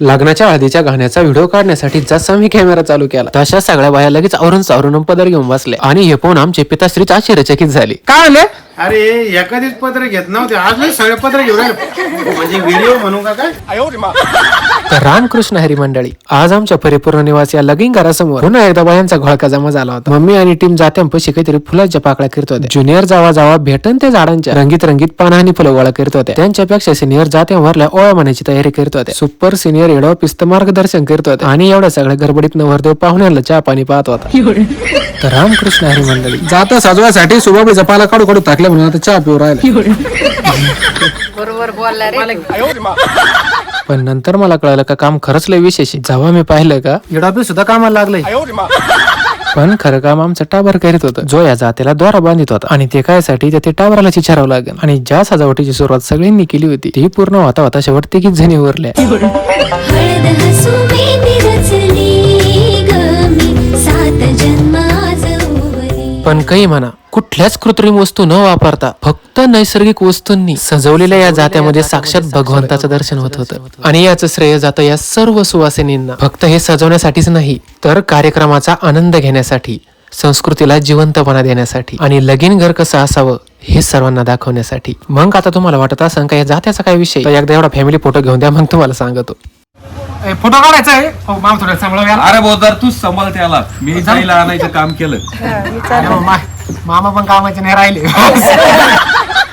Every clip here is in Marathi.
लग्नाच्या हळदीच्या गाण्याचा व्हिडिओ काढण्यासाठी जसा मी कॅमेरा चालू केला तशा सगळ्या बाया लगेच आवरून सावरून पदर घेऊन बसले आणि हे पाहून आमचे पिताश्रीच आश्चर्यचकित झाले. काय आले? अरे एखादीच पत्र घेत नव्हते. आज नाही सगळे पत्र घेऊन. म्हणजे व्हिडिओ म्हणू का काय? तर रामकृष्ण हरी मंडळी. आज आमच्या परिपूर्ण निवास या लगीन घरासमोर पुन्हा एकदा बायांचा घोळका जमा झाला होता. मम्मी आणि टीम जात्यांपाशी काहीतरी फुलाच्या पाकळ्या करत होत्या. ज्युनियर जावा जावा भेटन ते झाडांच्या. रंगीत रंगीत पानं आणि फुलं गोळा करत होत्या. त्यांच्यापेक्षा सिनियर जात्यांवरल्या ओळा म्हणायची तयारी करत होत्या. सुपर सिनियर एडो पिस्त मार्गदर्शन करत होते. आणि एवढ्या सगळ्या गडबडीत नवरदेव पाहुण्याला चहा पाणी पाहत होता. तर रामकृष्ण हरी मंडळी जाता सजवासाठी सुबाबीचा पाला काढू काढू टाकल्या म्हणून आता चहा पिऊ राहिले. बरोबर बोलला रे पण नंतर मला कळलं का काम खरंच लय विशेष आहे. जेव्हा मी पाहिलं का? इडापी सुद्धा कामाला लागलंय. पण खरं काम आमचं टाबर करीत होतं. जो या जातीला द्वारा बांधित होता. आणि ते काय साठी? ते टाबराला चिचारावं लागेल. आणि ज्या सजावटीची सुरुवात सगळ्यांनी केली होती ती पूर्ण होता होता शेवट तिघीच जणी उरल्या. हळद हसुमी रचली गमी सात जन्माज उवली. पण काही म्हणा कुठल्याच कृत्रिम वस्तू न वापरता फक्त नैसर्गिक वस्तूंनी सजवलेल्या या जात्यामध्ये साक्षात भगवंताचं दर्शन होत होतं. आणि याचं श्रेय जातं या सर्व सुवासिनींना. फक्त हे सजवण्यासाठीच नाही तर कार्यक्रमाचा आनंद घेण्यासाठी संस्कृतीला जिवंतपणा देण्यासाठी आणि लगीन घर कसं असावं हे सर्वांना दाखवण्यासाठी. मग आता तुम्हाला वाटत असं का या जात्याचा काय विषय? एकदा एवढा फॅमिली फोटो घेऊन द्या मग तुम्हाला सांगतो. फोटो काढायचा आहे? थोडं सांभाळा अरे जर तूच सांभाळ त्याला मी जायला आणायचं काम केलं. मामा पण कामाचे नाही राहिले.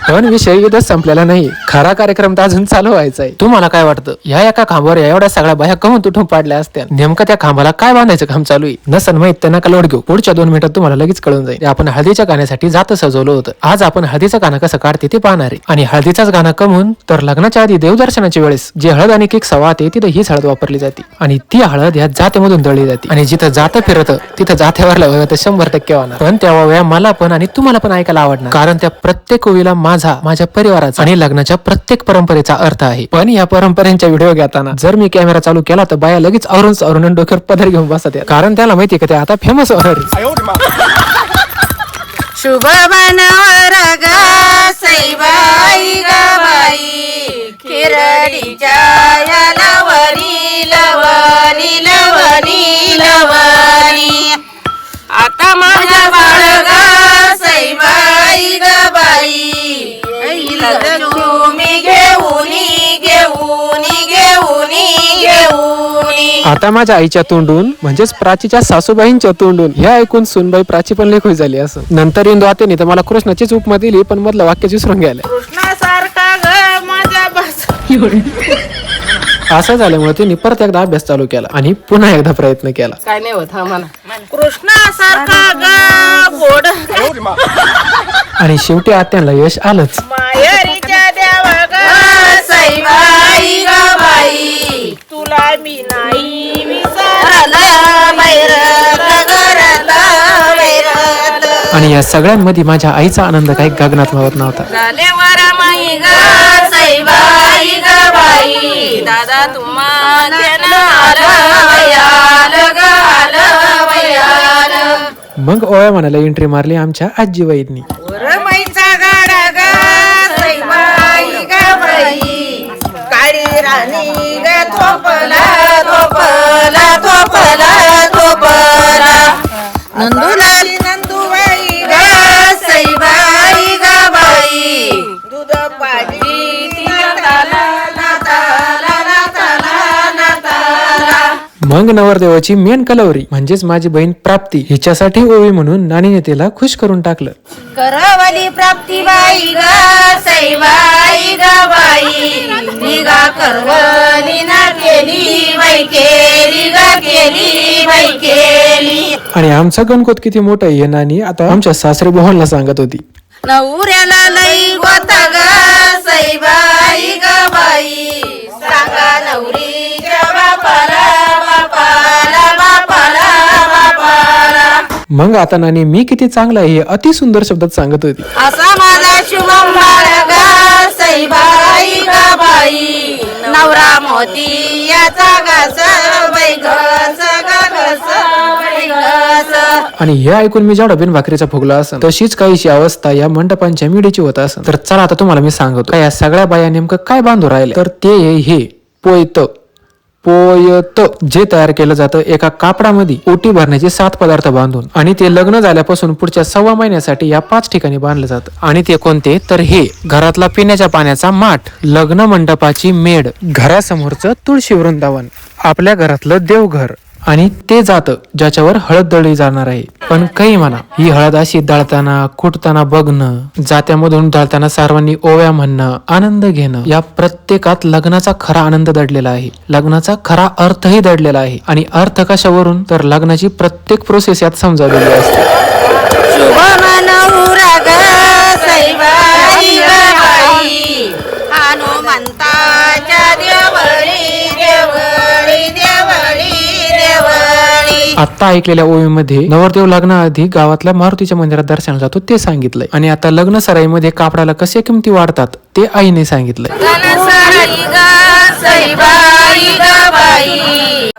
पण विषय युद्ध संपलेला नाही. खरा कार्यक्रम तर अजून चालू व्हायचा आहे तुम्हाला काय वाटतं? या एका खांबावर एवढ्या सगळ्या बाया कमून तुटून पाडल्या असत्या. नेमकं त्या खांबाला काय बांधायचं काम चालू आहे? नसन माहीत त्यांना का लोड घेऊ? पुढच्या दोन मिनिटात तुम्हाला लगेच कळून जाईल. आपण हळदीच्या गाण्यासाठी जात सजवलं होतं. आज आपण हळदीचं गाणं कसं काढते ते पाहणार आहे. आणि हळदीचाच गाणं कमून तर लग्नाच्या आधी देवदर्शनाच्या वेळेस जे हळद आणि केक सवाते तिथं हीच हळद वापरली जाते. आणि ती हळद या जातेमधून दळली जाते. आणि जिथं जातं फिरतं तिथं जात्यावरला वया तर शंभर टक्के होणार पण त्या वया मला पण आणि तुम्हाला पण ऐकायला आवडणार. कारण त्या प्रत्येक ओवीला माझा माझ्या परिवाराचा आणि लग्नाच्या प्रत्येक परंपरेचा अर्थ आहे पण या परंपरेच्या व्हिडिओ घेताना जर मी कॅमेरा चालू केला तर बाया लगेच आवरून आणि डोक्यावर पदर घेऊन बसत. कारण त्याला माहिती का ते आता फेमस. शुभ आता माझ्या बाळ ग सैबाई ग बाई तुम्ही घेऊनी घेऊनी घेऊनी घेऊनी. आता माझ्या आईच्या तोंडून म्हणजेच प्राचीच्या सासूबाईंच्या तोंडून हे ऐकून सुनबाई प्राची पण लेख झाली असं. नंतर इंदू आतेने तर मला कृष्णाचीच उपमा दिली पण मधलं वाक्य विसरून गेलं. कृष्णासारखा ग माझ्या बस. असं झाल्यामुळे त्यांनी परत एकदा अभ्यास चालू केला आणि पुन्हा एकदा प्रयत्न केला. काय नाही होत मला कृष्णासारखा ग गोड आणि शेवटी आत्यांना यश आलंच. मायरीच्या देवा ग. सईबाई ग बाई. तुला मी नाही विसरला बैरत घरात बैरत आणि या सगळ्यांमध्ये माझ्या आईचा आनंद काही गगनात मावत नव्हता. झाले वरा माई ग. सईबाई ग बाई. दादा तुम्हा घेणं आलं. वयाल ग आलं वयाल मग ओळ्या म्हणायला एंट्री मारली आमच्या आजी राणी ग थोपला थोपला थोपला मग नवरदेवाची मेन कलवरी म्हणजेच माझी बहीण प्राप्ती हिच्यासाठी ओवी म्हणून नानीने तिला खुश करून टाकलं. करवली प्राप्ती बाई ग ग बाई. निगा करवली ना केली बाई केली ग केली बाई केली. आणि आमचा गणकोत किती मोठा आहे हे नानी आता आमच्या सासरे मोहनला सांगत होती. नवऱ्याला लई गोता ग बाई सांगा नवरीच्या बापाला बापाला मग आता नानी मी किती चांगला आहे हे अति सुंदर शब्दात सांगत होती. असा माझा शुभम सईबाई बाई. नवरा मोती याचा घास आणि हे ऐकून मी जेवढा बिन भाकरीचा फुगला असं तशीच काहीशी अवस्था या मंडपांच्या मिडीची होत असं तर चला आता तुम्हाला मी सांगतो या सगळ्या बाया नेमकं काय बांधू राहिले तर ते हे पोयत. पोयत जे तयार केलं जातं एका कापडामध्ये ओटी भरण्याचे सात पदार्थ बांधून आणि ते लग्न झाल्यापासून पुढच्या सव्वा महिन्यासाठी या पाच ठिकाणी बांधलं जातं. आणि ते कोणते? तर हे घरातला पिण्याच्या पाण्याचा माठ लग्न मंडपाची मेड घरासमोरचं तुळशी वृंदावन आपल्या घरातलं देवघर आणि ते जातं ज्याच्यावर हळद दळली जाणार आहे. पण काही म्हणा ही हळद अशी दळताना कुटताना बघणं जात्यामधून दळताना सर्वांनी ओव्या म्हणणं आनंद घेणं या प्रत्येकात लग्नाचा खरा आनंद दडलेला आहे. लग्नाचा खरा अर्थही दडलेला आहे. आणि अर्थ कशावरून? तर लग्नाची प्रत्येक प्रोसेस यात समजावलेली असते. आता ऐकलेल्या ओवीमध्ये नवरदेव लग्नाआधी गावातल्या मारुतीच्या मंदिरात दर्शन जातो ते सांगितलंय. आणि आता लग्न सराईमध्ये कापडाला कसे किमती वाढतात ते आईने सांगितलंय.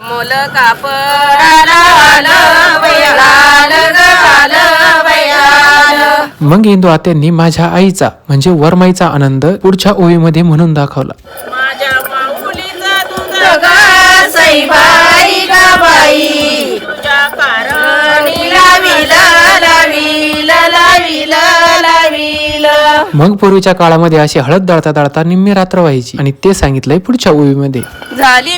मोल मग इंदू आत्यांनी माझ्या आईचा म्हणजे वरमाईचा आनंद पुढच्या ओवीमध्ये म्हणून दाखवला. माझ्या माऊलीचा बाई? मग पूर्वीच्या काळामध्ये अशी हळद दळता दळता निम्मी रात्र व्हायची आणि ते सांगितलंय पुढच्या ओवीमध्ये. झाली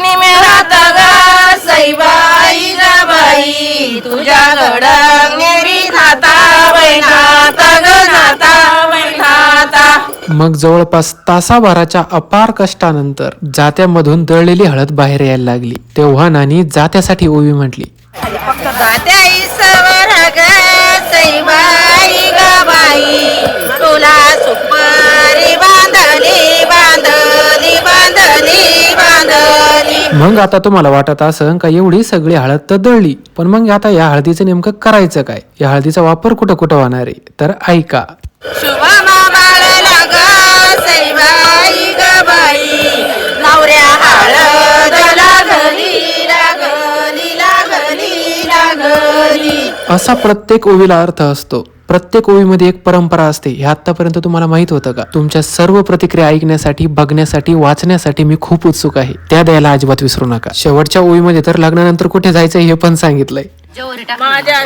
बाई तुझ्या नाता नाता मग जवळपास तासाभराच्या अपार कष्टानंतर जात्यामधून दळलेली हळद बाहेर यायला लागली. तेव्हा नानी जात्यासाठी ओवी म्हटली. जात्या मग आता तुम्हाला वाटत असं का एवढी सगळी हळद तर दळली पण मग आता या हळदीचं नेमकं करायचं काय? या हळदीचा वापर कुठं कुठं होणार आहे? तर ऐका. असा प्रत्येक ओवीला अर्थ असतो. प्रत्येक ओवीमध्ये एक परंपरा असते. हे आतापर्यंत तुम्हाला माहीत होतं का? तुमच्या सर्व प्रतिक्रिया ऐकण्यासाठी बघण्यासाठी वाचण्यासाठी मी खूप उत्सुक आहे. त्या द्यायला अजिबात विसरू नका. शेवटच्या ओवीमध्ये तर लग्नानंतर कुठे जायचं हे पण सांगितलंय. माझ्या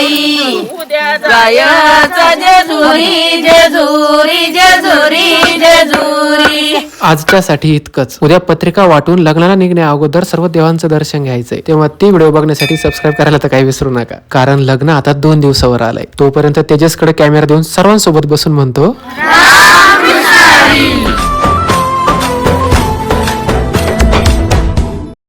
शुभ माबाळला ग सैबाई ग बाई. जायचं जेजुरी जेजुरी जेजुरी जेजुरी. आजच्यासाठी इतकंच. उद्या पत्रिका वाटून लग्नाला निघण्या अगोदर सर्व देवांचं दर्शन घ्यायचंय. तेव्हा ती व्हिडिओ बघण्यासाठी सबस्क्राईब करायला तर काही विसरू नका. कारण लग्न आता दोन दिवसावर आलंय. तोपर्यंत तेजसकडे कॅमेरा देऊन सर्वांसोबत बसून म्हणतो